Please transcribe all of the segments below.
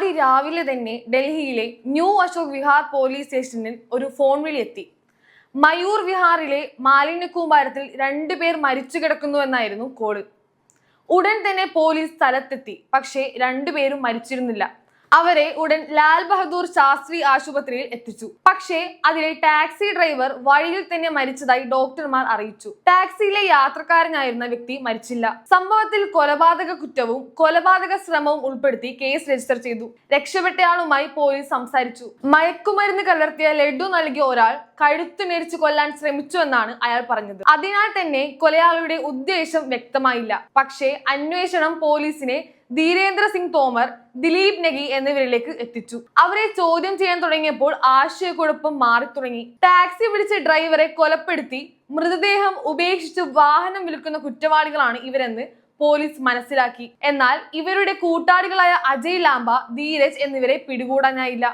അതിരാവിലെ തന്നെ ഡൽഹിയിലെ ന്യൂ അശോക് വിഹാർ പോലീസ് സ്റ്റേഷനിൽ ഒരു ഫോൺ വിളി എത്തി. മയൂർ വിഹാറിലെ മാലിന്യ കൂമ്പാരത്തിൽ രണ്ടുപേർ മരിച്ചു കിടക്കുന്നു എന്നായിരുന്നു കോൾ ഉടൻ തന്നെ പോലീസ് സ്ഥലത്തെത്തി. പക്ഷേ രണ്ടുപേരും മരിച്ചിരുന്നില്ല. അവരെ ഉടൻ ലാൽ ബഹദൂർ ശാസ്ത്രി ആശുപത്രിയിൽ എത്തിച്ചു. പക്ഷേ അതിലെ ടാക്സി ഡ്രൈവർ വഴിയിൽ തന്നെ മരിച്ചതായി ഡോക്ടർമാർ അറിയിച്ചു. ടാക്സിയിലെ യാത്രക്കാരനായിരുന്ന വ്യക്തി മരിച്ചില്ല. സംഭവത്തിൽ കൊലപാതക കുറ്റവും കൊലപാതക ശ്രമവും ഉൾപ്പെടുത്തി കേസ് രജിസ്റ്റർ ചെയ്തു. രക്ഷപ്പെട്ടയാളുമായി പോലീസ് സംസാരിച്ചു. മയക്കുമരുന്ന് കലർത്തിയ ലഡു നൽകിയ ഒരാൾ കഴുത്തു നെരിച്ചു കൊല്ലാൻ ശ്രമിച്ചുവെന്നാണ് അയാൾ പറഞ്ഞത്. അതിനാൽ തന്നെ കൊലയാളിയുടെ ഉദ്ദേശം വ്യക്തമായില്ല. പക്ഷേ അന്വേഷണം പോലീസിനെ ധീരേന്ദ്ര സിംഗ് തോമർ ദിലീപ് നെഗി എന്നിവരിലേക്ക് എത്തിച്ചു. അവരെ ചോദ്യം ചെയ്യാൻ തുടങ്ങിയപ്പോൾ ആശയക്കുഴപ്പം മാറി തുടങ്ങി ടാക്സി പിടിച്ച ഡ്രൈവറെ കൊലപ്പെടുത്തി മൃതദേഹം ഉപേക്ഷിച്ച് വാഹനം വിൽക്കുന്ന കുറ്റവാളികളാണ് ഇവരെന്ന് പോലീസ് മനസ്സിലാക്കി. എന്നാൽ ഇവരുടെ കൂട്ടാളികളായ അജയ് ലാംബ ധീരജ് എന്നിവരെ പിടികൂടാനായില്ല.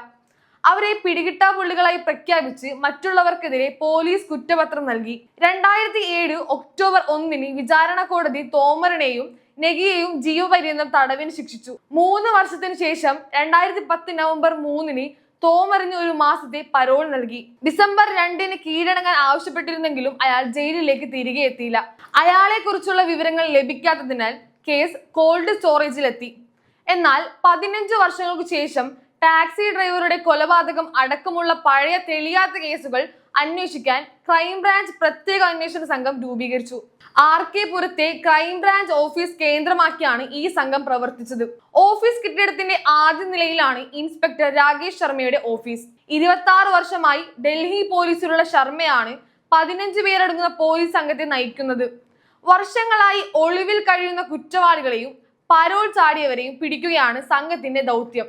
അവരെ പിടികിട്ടാ പുള്ളികളായി പ്രഖ്യാപിച്ച് മറ്റുള്ളവർക്കെതിരെ പോലീസ് കുറ്റപത്രം നൽകി. രണ്ടായിരത്തി ഏഴ് ഒക്ടോബർ ഒന്നിന് വിചാരണ കോടതി തോമറിനെയും നെഗിയെയും ജീവപര്യന്തം തടവിന് ശിക്ഷിച്ചു. മൂന്ന് വർഷത്തിന് ശേഷം രണ്ടായിരത്തി പത്ത് നവംബർ മൂന്നിന് തോമറിന് ഒരു മാസത്തെ പരോൾ നൽകി. ഡിസംബർ രണ്ടിന് കീഴടങ്ങാൻ ആവശ്യപ്പെട്ടിരുന്നെങ്കിലും അയാൾ ജയിലിലേക്ക് തിരികെ എത്തിയില്ല. അയാളെ കുറിച്ചുള്ള വിവരങ്ങൾ ലഭിക്കാത്തതിനാൽ കേസ് കോൾഡ് സ്റ്റോറേജിലെത്തി. എന്നാൽ പതിനഞ്ച് വർഷങ്ങൾക്ക് ശേഷം ടാക്സി ഡ്രൈവറുടെ കൊലപാതകം അടക്കമുള്ള പഴയ തെളിയാത്ത കേസുകൾ അന്വേഷിക്കാൻ ക്രൈംബ്രാഞ്ച് പ്രത്യേക അന്വേഷണ സംഘം രൂപീകരിച്ചു. ആർ കെ പുരത്തെ ക്രൈംബ്രാഞ്ച് ഓഫീസ് കേന്ദ്രമാക്കിയാണ് ഈ സംഘം പ്രവർത്തിച്ചത്. ഓഫീസ് കെട്ടിടത്തിന്റെ ആദ്യ നിലയിലാണ് ഇൻസ്പെക്ടർ രാകേഷ് ശർമ്മയുടെ ഓഫീസ്. ഇരുപത്തി ആറ് വർഷമായി ഡൽഹി പോലീസിലുള്ള ശർമ്മയാണ് പതിനഞ്ച് പേരടങ്ങുന്ന പോലീസ് സംഘത്തെ നയിക്കുന്നത്. വർഷങ്ങളായി ഒളിവിൽ കഴിയുന്ന കുറ്റവാളികളെയും പരോൾ ചാടിയവരെയും പിടിക്കുകയാണ് സംഘത്തിന്റെ ദൗത്യം.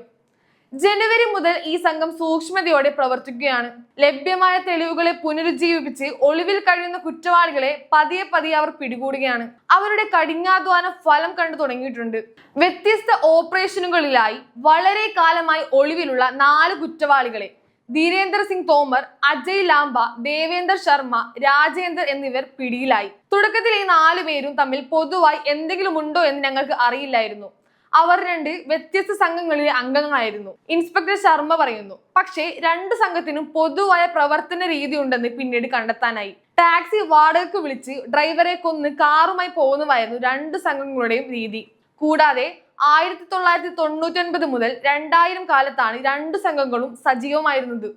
ജനുവരി മുതൽ ഈ സംഘം സൂക്ഷ്മതയോടെ പ്രവർത്തിക്കുകയാണ്. ലഭ്യമായ തെളിവുകളെ പുനരുജ്ജീവിപ്പിച്ച് ഒളിവിൽ കഴിയുന്ന കുറ്റവാളികളെ പതിയെ പതിയെ അവർ പിടികൂടുകയാണ്. അവരുടെ കഠിനാധ്വാനം ഫലം കണ്ടു തുടങ്ങിയിട്ടുണ്ട്. വ്യത്യസ്ത ഓപ്പറേഷനുകളിലായി വളരെ കാലമായി ഒളിവിലുള്ള നാല് കുറ്റവാളികളെ ധീരേന്ദ്ര സിംഗ് തോമർ അജയ് ലാംബ ദേവേന്ദർ ശർമ്മ രാജേന്ദർ എന്നിവർ പിടിയിലായി. തുടക്കത്തിൽ ഈ നാലു പേരും തമ്മിൽ പൊതുവായി എന്തെങ്കിലും ഉണ്ടോ എന്ന് ഞങ്ങൾക്ക് അറിയില്ലായിരുന്നു. അവർ രണ്ട് വ്യത്യസ്ത സംഘങ്ങളിലെ അംഗങ്ങളായിരുന്നു. ഇൻസ്പെക്ടർ ശർമ്മ പറയുന്നു പക്ഷേ രണ്ട് സംഘത്തിനും പൊതുവായ പ്രവർത്തന രീതി ഉണ്ടെന്ന് പിന്നീട് കണ്ടെത്താനായി. ടാക്സി വാടകയ്ക്ക് വിളിച്ച് ഡ്രൈവറെ കൊന്ന് കാറുമായി പോകുന്നതായിരുന്നു രണ്ട് സംഘങ്ങളുടെയും രീതി. കൂടാതെ ആയിരത്തി തൊള്ളായിരത്തി തൊണ്ണൂറ്റി ഒൻപത് മുതൽ രണ്ടായിരം കാലത്താണ് രണ്ട് സംഘങ്ങളും സജീവമായിരുന്നത്.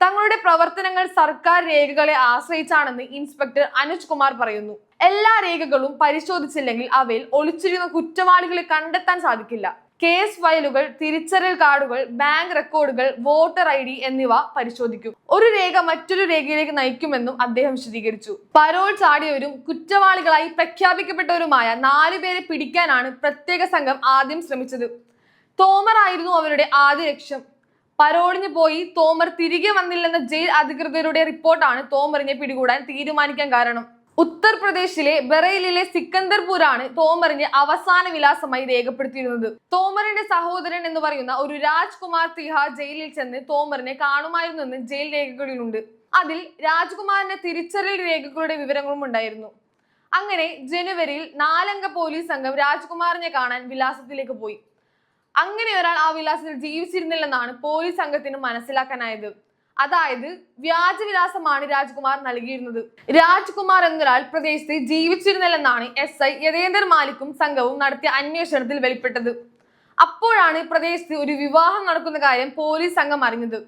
തങ്ങളുടെ പ്രവർത്തനങ്ങൾ സർക്കാർ രേഖകളെ ആശ്രയിച്ചാണെന്ന് ഇൻസ്പെക്ടർ അനുജ് കുമാർ പറയുന്നു. എല്ലാ രേഖകളും പരിശോധിച്ചില്ലെങ്കിൽ അവയിൽ ഒളിച്ചിരുന്ന കുറ്റവാളികളെ കണ്ടെത്താൻ സാധിക്കില്ല. കേസ് ഫയലുകൾ തിരിച്ചറിയൽ കാർഡുകൾ ബാങ്ക് റെക്കോർഡുകൾ വോട്ടർ ഐ ഡി എന്നിവ പരിശോധിക്കും. ഒരു രേഖ മറ്റൊരു രേഖയിലേക്ക് നയിക്കുമെന്നും അദ്ദേഹം വിശദീകരിച്ചു. പരോൾ ചാടിയവരും കുറ്റവാളികളായി പ്രഖ്യാപിക്കപ്പെട്ടവരുമായ നാലുപേരെ പിടിക്കാനാണ് പ്രത്യേക സംഘം ആദ്യം ശ്രമിച്ചത്. തോമർ ആയിരുന്നു അവരുടെ ആദ്യ ലക്ഷ്യം. പരോളിന് പോയി തോമർ തിരികെ വന്നില്ലെന്ന ജയിൽ അധികൃതരുടെ റിപ്പോർട്ടാണ് തോമറിനെ പിടികൂടാൻ തീരുമാനിക്കാൻ കാരണം. ഉത്തർപ്രദേശിലെ ബറേലിലെ സിക്കന്ദർപൂരാണ് തോമറിന്റെ അവസാന വിലാസമായി രേഖപ്പെടുത്തിയിരുന്നത്. തോമറിന്റെ സഹോദരൻ എന്ന് പറയുന്ന ഒരു രാജ്കുമാർ തിഹാർ ജയിലിൽ ചെന്ന് തോമറിനെ കാണുമായിരുന്നെന്ന് ജയിൽ രേഖകളിലുണ്ട്. അതിൽ രാജ്കുമാറിന്റെ തിരിച്ചറിയൽ രേഖകളുടെ വിവരങ്ങളും ഉണ്ടായിരുന്നു. അങ്ങനെ ജനുവരിയിൽ നാലംഗ പോലീസ് സംഘം രാജ്കുമാറിനെ കാണാൻ വിലാസത്തിലേക്ക് പോയി. അങ്ങനെ ഒരാൾ ആ വിലാസത്തിൽ ജീവിച്ചിരുന്നില്ലെന്നാണ് പോലീസ് സംഘത്തിന് മനസ്സിലാക്കാനായത്. അതായത് വ്യാജവിലാസമാണ് രാജ്കുമാർ നൽകിയിരുന്നത്. രാജ്കുമാർ എന്നൊരാൾ പ്രദേശത്ത് ജീവിച്ചിരുന്നില്ലെന്നാണ് എസ് ഐ യതേന്ദർ മാലിക്കും സംഘവും നടത്തിയ അന്വേഷണത്തിൽ വെളിപ്പെട്ടത്. അപ്പോഴാണ് പ്രദേശത്ത് ഒരു വിവാഹം നടക്കുന്ന കാര്യം പോലീസ് സംഘം അറിഞ്ഞത്.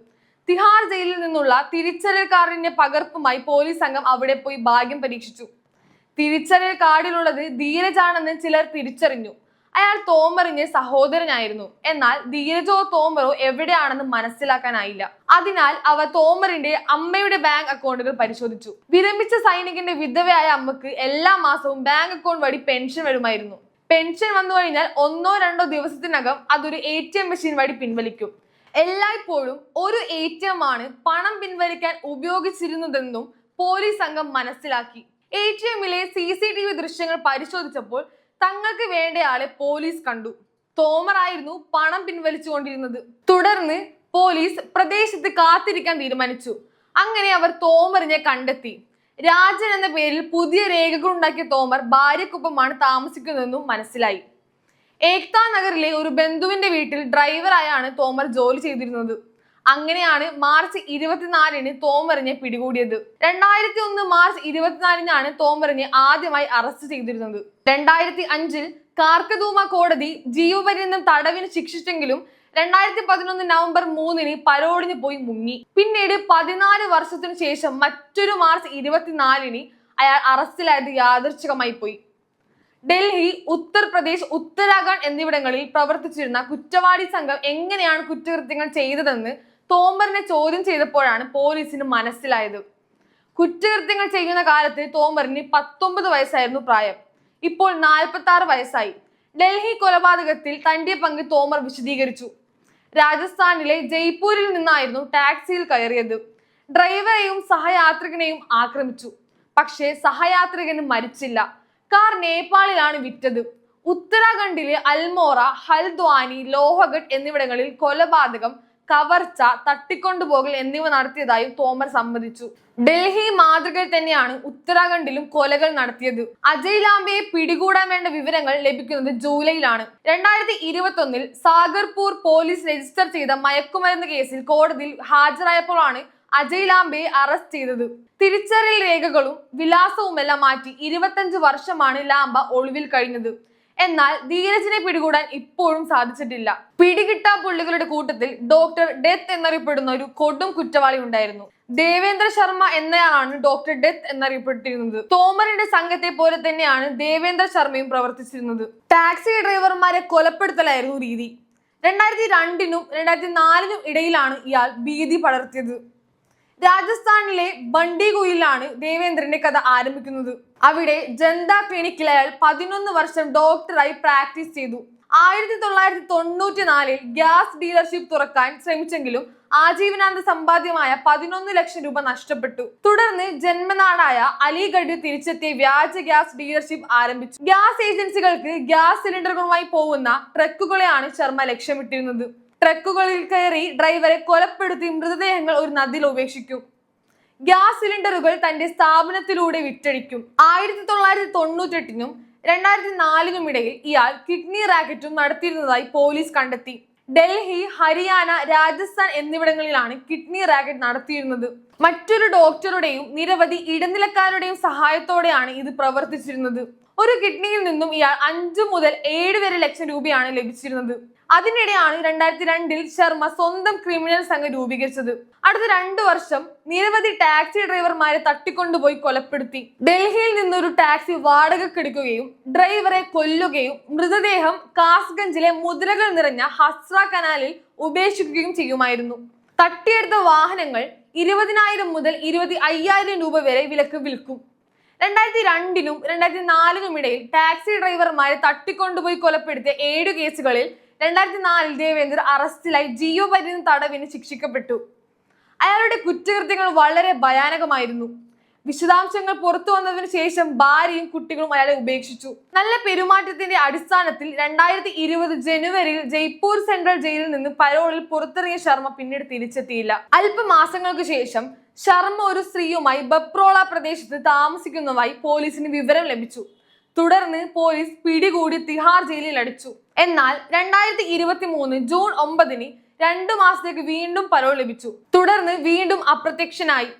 തിഹാർ ജയിലിൽ നിന്നുള്ള തിരിച്ചറിയൽ കാർഡിന്റെ പകർപ്പുമായി പോലീസ് സംഘം അവിടെ പോയി ഭാഗ്യം പരീക്ഷിച്ചു. തിരിച്ചറിയൽ കാർഡിലുള്ളത് ധീരജാണെന്ന് ചിലർ തിരിച്ചറിഞ്ഞു. അയാൾ തോമറിന്റെ സഹോദരനായിരുന്നു. എന്നാൽ ധീരജോ തോമറോ എവിടെയാണെന്ന് മനസ്സിലാക്കാനായില്ല. അതിനാൽ അവ തോമറിന്റെ അമ്മയുടെ ബാങ്ക് അക്കൗണ്ടുകൾ പരിശോധിച്ചു. വിരമിച്ച സൈനികന്റെ വിധവയായ അമ്മയ്ക്ക് എല്ലാ മാസവും ബാങ്ക് അക്കൗണ്ട് വഴി പെൻഷൻ വരുമായിരുന്നു. പെൻഷൻ വന്നു കഴിഞ്ഞാൽ ഒന്നോ രണ്ടോ ദിവസത്തിനകം അതൊരു എ ടി എം മെഷീൻ വഴി പിൻവലിക്കും. എല്ലായ്പ്പോഴും ഒരു എ ടി എം ആണ് പണം പിൻവലിക്കാൻ ഉപയോഗിച്ചിരുന്നതെന്നും പോലീസ് സംഘം മനസ്സിലാക്കി. എ ടി എമ്മിലെ സി സി ടി വി ദൃശ്യങ്ങൾ പരിശോധിച്ചപ്പോൾ തങ്ങൾക്ക് വേണ്ടയാളെ പോലീസ് കണ്ടു. തോമറായിരുന്നു പണം പിൻവലിച്ചുകൊണ്ടിരുന്നത്. തുടർന്ന് പോലീസ് പ്രദേശത്ത് കാത്തിരിക്കാൻ തീരുമാനിച്ചു. അങ്ങനെ അവർ തോമറിനെ കണ്ടെത്തി. രാജൻ എന്ന പേരിൽ പുതിയ രേഖകൾ ഉണ്ടാക്കിയ തോമർ ഭാര്യക്കൊപ്പമാണ് താമസിക്കുന്നതെന്നും മനസ്സിലായി. ഏക്താ നഗറിലെ ഒരു ബന്ധുവിന്റെ വീട്ടിൽ ഡ്രൈവറായാണ് തോമർ ജോലി ചെയ്തിരുന്നത്. അങ്ങനെയാണ് മാർച്ച് ഇരുപത്തിനാലിന് തോമറിനെ പിടികൂടിയത്. രണ്ടായിരത്തി ഒന്ന് മാർച്ച് ഇരുപത്തിനാലിനാണ് തോമറിനെ ആദ്യമായി അറസ്റ്റ് ചെയ്തിരുന്നത്. രണ്ടായിരത്തി അഞ്ചിൽ കാർക്കദൂമ കോടതി ജീവപര്യന്തം തടവിന് ശിക്ഷിച്ചെങ്കിലും രണ്ടായിരത്തി പതിനൊന്ന് നവംബർ മൂന്നിന് പരോളിന് പോയി മുങ്ങി. പിന്നീട് പതിനാല് വർഷത്തിനു ശേഷം മറ്റൊരു മാർച്ച് ഇരുപത്തിനാലിന് അയാൾ അറസ്റ്റിലായത് യാദൃച്ഛികമായി പോയി. ഡൽഹി ഉത്തർപ്രദേശ് ഉത്തരാഖണ്ഡ് എന്നിവിടങ്ങളിൽ പ്രവർത്തിച്ചിരുന്ന കുറ്റവാളി സംഘം എങ്ങനെയാണ് കുറ്റകൃത്യങ്ങൾ ചെയ്തതെന്ന് തോമറിനെ ചോദ്യം ചെയ്തപ്പോഴാണ് പോലീസിന് മനസ്സിലായത്. കുറ്റകൃത്യങ്ങൾ ചെയ്യുന്ന കാലത്ത് തോമറിന് പത്തൊമ്പത് വയസ്സായിരുന്നു പ്രായം. ഇപ്പോൾ നാൽപ്പത്തി ആറ് വയസ്സായി. ഡൽഹി കൊലപാതകത്തിൽ തന്റെ പങ്ക് തോമർ വിശദീകരിച്ചു. രാജസ്ഥാനിലെ ജയ്പൂരിൽ നിന്നായിരുന്നു ടാക്സിയിൽ കയറിയത്. ഡ്രൈവറെയും സഹയാത്രികനെയും ആക്രമിച്ചു. പക്ഷേ സഹയാത്രികന് മരിച്ചില്ല. കാർ നേപ്പാളിലാണ് വിറ്റത്. ഉത്തരാഖണ്ഡിലെ അൽമോറ ഹൽദ്വാനി ലോഹഗഡ് എന്നിവിടങ്ങളിൽ കൊലപാതകം കവർച്ച തട്ടിക്കൊണ്ടുപോകൽ എന്നിവ നടത്തിയതായും തോമർ സമ്മതിച്ചു. ഡൽഹി മാതൃകയിൽ തന്നെയാണ് ഉത്തരാഖണ്ഡിലും കൊലകൾ നടത്തിയത്. അജയ് ലാംബയെ പിടികൂടാൻ വേണ്ട വിവരങ്ങൾ ലഭിക്കുന്നത് ജൂലൈയിലാണ്. രണ്ടായിരത്തി ഇരുപത്തൊന്നിൽ സാഗർപൂർ പോലീസ് രജിസ്റ്റർ ചെയ്ത മയക്കുമരുന്ന് കേസിൽ കോടതിയിൽ ഹാജരായപ്പോഴാണ് അജയ് ലാംബയെ അറസ്റ്റ് ചെയ്തത്. തിരിച്ചറിയൽ രേഖകളും വിലാസവുമെല്ലാം മാറ്റി ഇരുപത്തഞ്ച് വർഷമാണ് ലാംബ ഒളിവിൽ കഴിഞ്ഞത്. എന്നാൽ ധീരജിനെ പിടികൂടാൻ ഇപ്പോഴും സാധിച്ചിട്ടില്ല. പിടികിട്ടാ പുള്ളികളുടെ കൂട്ടത്തിൽ ഡോക്ടർ ഡെത്ത് എന്നറിയപ്പെടുന്ന ഒരു കൊടും കുറ്റവാളി ഉണ്ടായിരുന്നു. ദേവേന്ദ്ര ശർമ്മ എന്നയാളാണ് ഡോക്ടർ ഡെത്ത് എന്നറിയപ്പെട്ടിരുന്നത്. തോമറിന്റെ സംഘത്തെ പോലെ തന്നെയാണ് ദേവേന്ദ്ര ശർമ്മയും പ്രവർത്തിച്ചിരുന്നത്. ടാക്സി ഡ്രൈവർമാരെ കൊലപ്പെടുത്തലായിരുന്നു രീതി. രണ്ടായിരത്തി രണ്ടിനും രണ്ടായിരത്തി നാലിനും ഇടയിലാണ് ഇയാൾ ഭീതി പടർത്തിയത്. രാജസ്ഥാനിലെ ബണ്ടിഗുയിലാണ് ദേവേന്ദ്രന്റെ കഥ ആരംഭിക്കുന്നത്. അവിടെ ജനത ക്ലിനിക്കിൽ അയാൾ പതിനൊന്ന് വർഷം ഡോക്ടറായി പ്രാക്ടീസ് ചെയ്തു. ആയിരത്തി തൊള്ളായിരത്തി തൊണ്ണൂറ്റി നാലിൽ ഗ്യാസ് ഡീലർഷിപ്പ് തുറക്കാൻ ശ്രമിച്ചെങ്കിലും ആജീവനാന്ത സമ്പാദ്യമായ പതിനൊന്ന് ലക്ഷം രൂപ നഷ്ടപ്പെട്ടു. തുടർന്ന് ജന്മനാടായ അലിഗഡിൽ തിരിച്ചെത്തിയ വ്യാജ ഗ്യാസ് ഡീലർഷിപ്പ് ആരംഭിച്ചു. ഗ്യാസ് ഏജൻസികൾക്ക് ഗ്യാസ് സിലിണ്ടറുകളുമായി പോകുന്ന ട്രക്കുകളെയാണ് ശർമ്മ ലക്ഷ്യമിട്ടിരുന്നത്. ട്രക്കുകളിൽ കയറി ഡ്രൈവറെ കൊലപ്പെടുത്തി മൃതദേഹങ്ങൾ ഒരു നദിയിൽ ഉപേക്ഷിക്കും. ഗ്യാസ് സിലിണ്ടറുകൾ തന്റെ സ്ഥാപനത്തിലൂടെ വിറ്റഴിക്കും. ആയിരത്തി തൊള്ളായിരത്തി തൊണ്ണൂറ്റെട്ടിനും രണ്ടായിരത്തി നാലിനും ഇടയിൽ ഇയാൾ കിഡ്നി റാക്കറ്റും നടത്തിയിരുന്നതായി പോലീസ് കണ്ടെത്തി. ഡൽഹി ഹരിയാന രാജസ്ഥാൻ എന്നിവിടങ്ങളിലാണ് കിഡ്നി റാക്കറ്റ് നടത്തിയിരുന്നത്. മറ്റൊരു ഡോക്ടറുടെയും നിരവധി ഇടനിലക്കാരുടെയും സഹായത്തോടെയാണ് ഇത് പ്രവർത്തിച്ചിരുന്നത്. ഒരു കിഡ്നിയിൽ നിന്നും ഇയാൾ അഞ്ചു മുതൽ ഏഴ് വരെ ലക്ഷം രൂപയാണ് ലഭിച്ചിരുന്നത്. അതിനിടെയാണ് രണ്ടായിരത്തി രണ്ടിൽ ശർമ്മ സ്വന്തം ക്രിമിനൽ സംഘം രൂപീകരിച്ചത്. അടുത്ത രണ്ടു വർഷം നിരവധി ടാക്സി ഡ്രൈവർമാരെ തട്ടിക്കൊണ്ടുപോയി കൊലപ്പെടുത്തി. ഡൽഹിയിൽ നിന്നൊരു ടാക്സി വാടകക്കെടുക്കുകയും ഡ്രൈവറെ കൊല്ലുകയും മൃതദേഹം കാസ്ഗഞ്ചിലെ മുദ്രകൾ നിറഞ്ഞ ഹസ്ര കനാലിൽ ഉപേക്ഷിക്കുകയും ചെയ്യുമായിരുന്നു. തട്ടിയെടുത്ത വാഹനങ്ങൾ ഇരുപതിനായിരം മുതൽ ഇരുപത്തി അയ്യായിരം രൂപ വരെ വിലക്ക് വിൽക്കും. രണ്ടായിരത്തി രണ്ടിനും രണ്ടായിരത്തി നാലിനും ഇടയിൽ ടാക്സി ഡ്രൈവർമാരെ തട്ടിക്കൊണ്ടുപോയി കൊലപ്പെടുത്തിയ ഏഴു കേസുകളിൽ രണ്ടായിരത്തി നാലിൽ ദേവേന്ദ്ര അറസ്റ്റിലായി ജീവപര്യന്തം തടവിന് ശിക്ഷിക്കപ്പെട്ടു. അയാളുടെ കുറ്റകൃത്യങ്ങൾ വളരെ ഭയാനകമായിരുന്നു. വിശദാംശങ്ങൾ പുറത്തു വന്നതിനു ശേഷം ഭാര്യയും കുട്ടികളും അയാളെ ഉപേക്ഷിച്ചു. നല്ല പെരുമാറ്റത്തിന്റെ അടിസ്ഥാനത്തിൽ രണ്ടായിരത്തി ഇരുപത് ജനുവരിയിൽ ജയ്പൂർ സെൻട്രൽ ജയിലിൽ നിന്ന് പരോളിൽ പുറത്തിറങ്ങിയ ശർമ്മ പിന്നീട് തിരിച്ചെത്തിയില്ല. അല്പമാസങ്ങൾക്ക് ശേഷം ശർമ്മ ഒരു സ്ത്രീയുമായി ബപ്രോള പ്രദേശത്ത് താമസിക്കുന്നതായി പോലീസിന് വിവരം ലഭിച്ചു. തുടർന്ന് പോലീസ് പിടികൂടി തിഹാർ ജയിലിൽ അടിച്ചു. എന്നാൽ രണ്ടായിരത്തി ഇരുപത്തി മൂന്ന് ജൂൺ ഒമ്പതിന് രണ്ടു മാസത്തേക്ക് വീണ്ടും പരോൾ ലഭിച്ചു. തുടർന്ന് വീണ്ടും അപ്രത്യക്ഷനായി.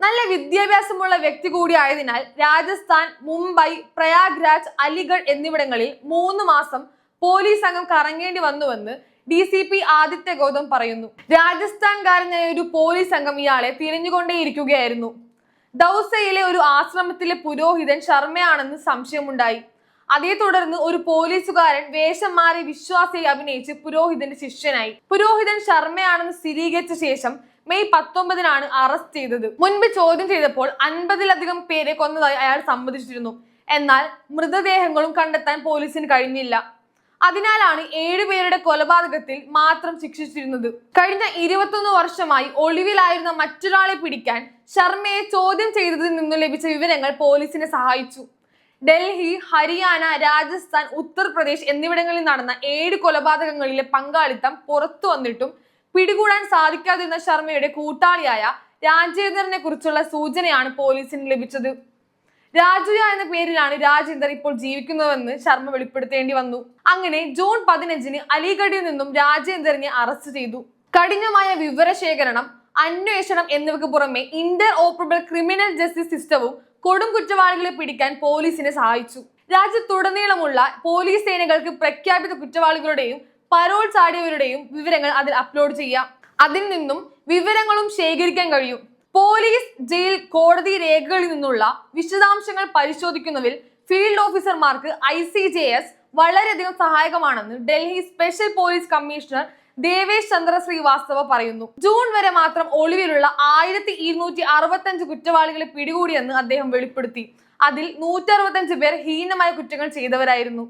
നല്ല വിദ്യാഭ്യാസമുള്ള വ്യക്തി കൂടിയായതിനാൽ രാജസ്ഥാൻ മുംബൈ പ്രയാഗ്രാജ് അലിഗഡ് എന്നിവിടങ്ങളിൽ മൂന്ന് മാസം പോലീസ് സംഘം കറങ്ങേണ്ടി വന്നുവെന്ന് D C P Aditya Gautam പറയുന്നു. രാജസ്ഥാൻകാരനായ ഒരു പോലീസ് സംഘം ഇയാളെ തിരഞ്ഞുകൊണ്ടേയിരിക്കുകയായിരുന്നു. ദൗസയിലെ ഒരു ആശ്രമത്തിലെ പുരോഹിതൻ ശർമ്മയാണെന്ന് സംശയമുണ്ടായി. അതേ തുടർന്ന് ഒരു പോലീസുകാരൻ വേഷം മാറി വിശ്വാസിയെ അഭിനയിച്ച് പുരോഹിതന്റെ ശിഷ്യനായി. പുരോഹിതൻ ശർമ്മയാണെന്ന് സ്ഥിരീകരിച്ച ശേഷം മെയ് പത്തൊമ്പതിനാണ് അറസ്റ്റ് ചെയ്തത്. മുൻപ് ചോദ്യം ചെയ്തപ്പോൾ അൻപതിലധികം പേരെ കൊന്നതായി അയാൾ സമ്മതിച്ചിരുന്നു. എന്നാൽ മൃതദേഹങ്ങളും കണ്ടെത്താൻ പോലീസിന് കഴിഞ്ഞില്ല. അതിനാലാണ് ഏഴുപേരുടെ കൊലപാതകത്തിൽ മാത്രം ശിക്ഷിച്ചിരുന്നത്. കഴിഞ്ഞ ഇരുപത്തൊന്ന് വർഷമായി ഒളിവിലായിരുന്ന മറ്റൊരാളെ പിടിക്കാൻ ശർമ്മയെ ചോദ്യം ചെയ്തതിൽ നിന്നും ലഭിച്ച വിവരങ്ങൾ പോലീസിനെ സഹായിച്ചു. ഡൽഹി ഹരിയാന രാജസ്ഥാൻ ഉത്തർപ്രദേശ് എന്നിവിടങ്ങളിൽ നടന്ന ഏഴ് കൊലപാതകങ്ങളിലെ പങ്കാളിത്തം പുറത്തു വന്നിട്ടും പിടികൂടാൻ സാധിക്കാതിരുന്ന ശർമ്മയുടെ കൂട്ടാളിയായ രാജേന്ദ്രനെ കുറിച്ചുള്ള സൂചനയാണ് പോലീസിന് ലഭിച്ചത്. രാജുയ എന്ന പേരിലാണ് രാജേന്ദർ ഇപ്പോൾ ജീവിക്കുന്നതെന്ന് ശർമ്മ വെളിപ്പെടുത്തേണ്ടി വന്നു. അങ്ങനെ ജൂൺ പതിനഞ്ചിന് അലിഗഡിൽ നിന്നും രാജേന്ദറിനെ അറസ്റ്റ് ചെയ്തു. കഠിനമായ വിവരശേഖരണം അന്വേഷണം എന്നിവയ്ക്ക് പുറമെ ഇന്റർ ഓപ്പറബിൾ ക്രിമിനൽ ജസ്റ്റിസ് സിസ്റ്റവും കൊടും കുറ്റവാളികളെ പിടിക്കാൻ പോലീസിനെ സഹായിച്ചു. രാജ്യത്തുടനീളമുള്ള പോലീസ് സേനകൾക്ക് പ്രഖ്യാപിത കുറ്റവാളികളുടെയും പരോൾ ചാടിയവരുടെയും വിവരങ്ങൾ അതിൽ അപ്ലോഡ് ചെയ്യാം. അതിൽ നിന്നും വിവരങ്ങളും ശേഖരിക്കാൻ കഴിയും. പോലീസ് ജയിൽ കോടതി രേഖകളിൽ നിന്നുള്ള വിശദാംശങ്ങൾ പരിശോധിക്കുന്നതിൽ ഫീൽഡ് ഓഫീസർമാർക്ക് ഐ സി ജെ എസ് വളരെയധികം സഹായകമാണെന്ന് Delhi special police commissioner Devesh Chandra Srivastava പറയുന്നു. ജൂൺ വരെ മാത്രം ഒളിവിലുള്ള ആയിരത്തി ഇരുന്നൂറ്റി അറുപത്തഞ്ച് കുറ്റവാളികളെ പിടികൂടിയെന്ന് അദ്ദേഹം വെളിപ്പെടുത്തി. അതിൽ നൂറ്ററുപത്തഞ്ച് പേർ ഹീനമായ കുറ്റങ്ങൾ ചെയ്തവരായിരുന്നു.